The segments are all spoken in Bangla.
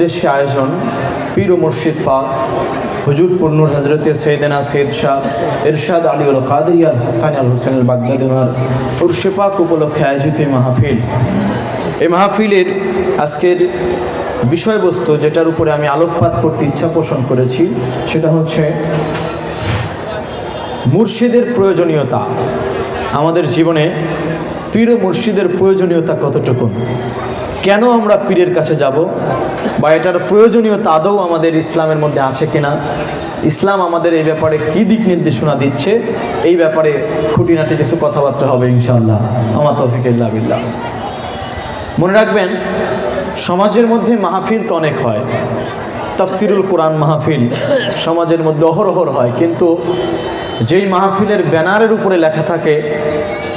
উদ্দেশ্যে আয়োজন, পীর মুর্শিদ পাক, হুজুর পূর্ণুর হজরতে সৈয়দনা সৈয়দ শাহ ইরশাদ আলী উল হাসান আল হোসেন আল বাগদাদ ওনার উর্শে পাক উপলক্ষে আয়োজিত মাহফিল। এই মাহফিলের আজকের বিষয়বস্তু যেটার উপরে আমি আলোকপাত করতে ইচ্ছা পোষণ করেছি, সেটা হচ্ছে মুর্শিদের প্রয়োজনীয়তা। আমাদের জীবনে পীর মুর্শিদের প্রয়োজনীয়তা কতটুকু? কেন আমরা পীরের কাছে যাব বা এটার প্রয়োজনীয়তা আদৌ আমাদের ইসলামের মধ্যে আছে কিনা? ইসলাম আমাদের এই ব্যাপারে কি দিক নির্দেশনা দিচ্ছে? এই ব্যাপারে খুঁটিনাটি কিছু কথাবার্তা হবে ইনশাআল্লাহ। আমার তৌফিকুল্লাহ বিল্লাহ। মনে রাখবেন, সমাজের মধ্যে মাহফিল তো অনেক হয়। তাফসিরুল কোরআন মাহফিল সমাজের মধ্যে অহরহর হয়। কিন্তু যেই মাহফিলের ব্যানারের উপরে লেখা থাকে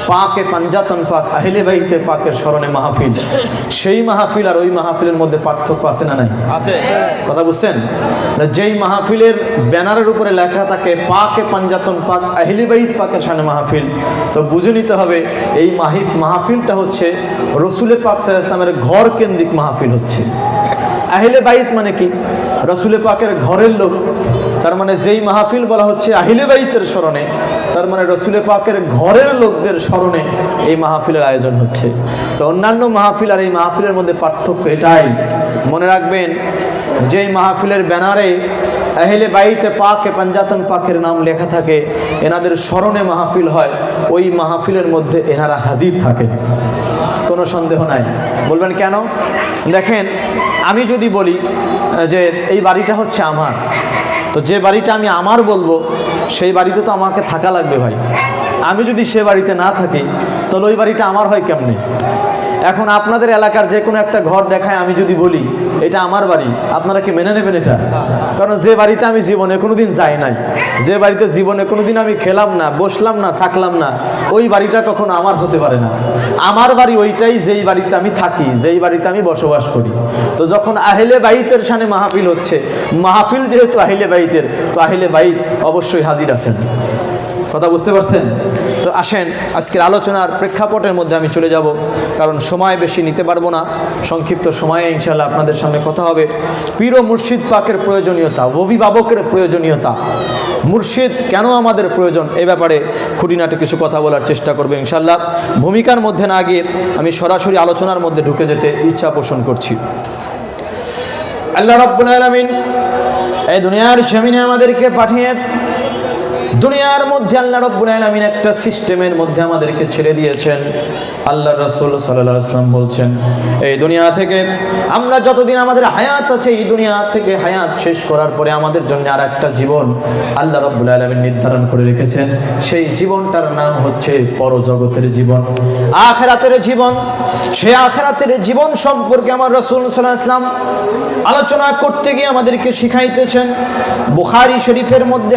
পাকে পাঞ্জাতন পাক আহিলে বাহিতে পাকের স্মরণে মাহফিল। সেই মাহফিল আর ওই মাহফিলের মধ্যে পার্থক্য আছে না নাই? আছে। কথা বুঝছেন? যেই মাহফিলের ব্যানারের উপরে লেখা থাকে পাকে পাঞ্জাতন পাক আহিলি বাইত পাকের সামনে মাহফিল। তো বুঝে নিতে হবে এই মাহিফ মাহফিলটা হচ্ছে রসুলে পাক সাহা ইসলামের ঘর কেন্দ্রিক মাহফিল হচ্ছে। আহিলে বাইত মানে কি? রসুলে পাকের ঘরের লোক তার মানে যেই মাহফিল বলা হচ্ছে আহিলে বাইতের স্মরণে, তার মানে রসুলে পাকের ঘরের লোকদের স্মরণে এই মাহফিলের আয়োজন হচ্ছে। তো অন্যান্য মাহফিল আর এই মাহফিলের মধ্যে পার্থক্য এটাই। মনে রাখবেন, যেই মাহফিলের ব্যানারে আহলে বাইতে পাকে, পাঞ্জাতন পাকের নাম লেখা থাকে, এনাদের স্মরণে মাহফিল হয়, ওই মাহফিলের মধ্যে এনারা হাজির থাকেন। কোনো সন্দেহ নাই। বলবেন কেন? দেখেন, আমি যদি বলি যে এই বাড়িটা হচ্ছে আমার, তো যে বাড়িটা আমি আমার বলব, সেই বাড়িতে তো আমাকে থাকা লাগবে ভাই। আমি যদি সে বাড়িতে না থাকি, তাহলে ওই বাড়িটা আমার হয় কেমনি? এখন আপনাদের এলাকার যে কোনো একটা ঘর দেখায় আমি যদি বলি, এটা আমার বাড়ি। আপনারা কি মেনে নেবেন এটা? কারণ যে বাড়িতে আমি জীবনে কোনো দিন যাই নাই, যে বাড়িতে জীবনে কোনো দিন আমি খেলাম না, বসলাম না, থাকলাম না, ওই বাড়িটা কখনো আমার হতে পারে না। আমার বাড়ি ওইটাই যেই বাড়িতে আমি থাকি, যেই বাড়িতে আমি বসবাস করি। তো যখন আহেলে বাইতের সানে মাহফিল হচ্ছে, মাহফিল যেহেতু আহিলে বাইতের, তো আহিলে বাইত অবশ্যই হাজির আছেন। কথা বুঝতে পারছেন? তো আসেন, আজকের আলোচনার প্রেক্ষাপটের মধ্যে আমি চলে যাব। কারণ সময় বেশি নিতে পারব না। সংক্ষিপ্ত সময়ে ইনশাল্লাহ আপনাদের সামনে কথা হবে। পীর মুর্শিদ পাকের প্রয়োজনীয়তা অভিভাবকের প্রয়োজনীয়তা। মুর্শিদ কেন আমাদের প্রয়োজন? এ ব্যাপারে খুঁটিনাটি কিছু কথা বলার চেষ্টা করবে ইনশাল্লাহ ভূমিকার মধ্যে না গিয়ে আমি সরাসরি আলোচনার মধ্যে ঢুকে যেতে ইচ্ছা পোষণ করছি। আল্লাহ রব্বুল আলমিন এই দুনিয়ার জমিনে আমাদেরকে পাঠিয়ে দুনিয়ার মধ্যে আল্লাহ রব্বুল আলামিন একটা সিস্টেমের মধ্যে আমাদেরকে ছেড়ে দিয়েছেন। আল্লাহ রসুল সাল্লাহ আসলাম বলছেন, এই দুনিয়া থেকে আমরা যতদিন আমাদের হায়াত আছে, এই দুনিয়া থেকে হায়াত শেষ করার পরে আমাদের জন্য আর একটা জীবন আল্লাহ রব্বুল আলমিন নির্ধারণ করে রেখেছেন। সেই জীবনটার নাম হচ্ছে পরজগতের জীবন। আখেরাতের জীবন। সেই আখেরাতের জীবন সম্পর্কে আমার রসুল সাল্লাহ আসলাম আলোচনা করতে গিয়ে আমাদেরকে শিখাইতেছেন। বুখারি শরীফের মধ্যে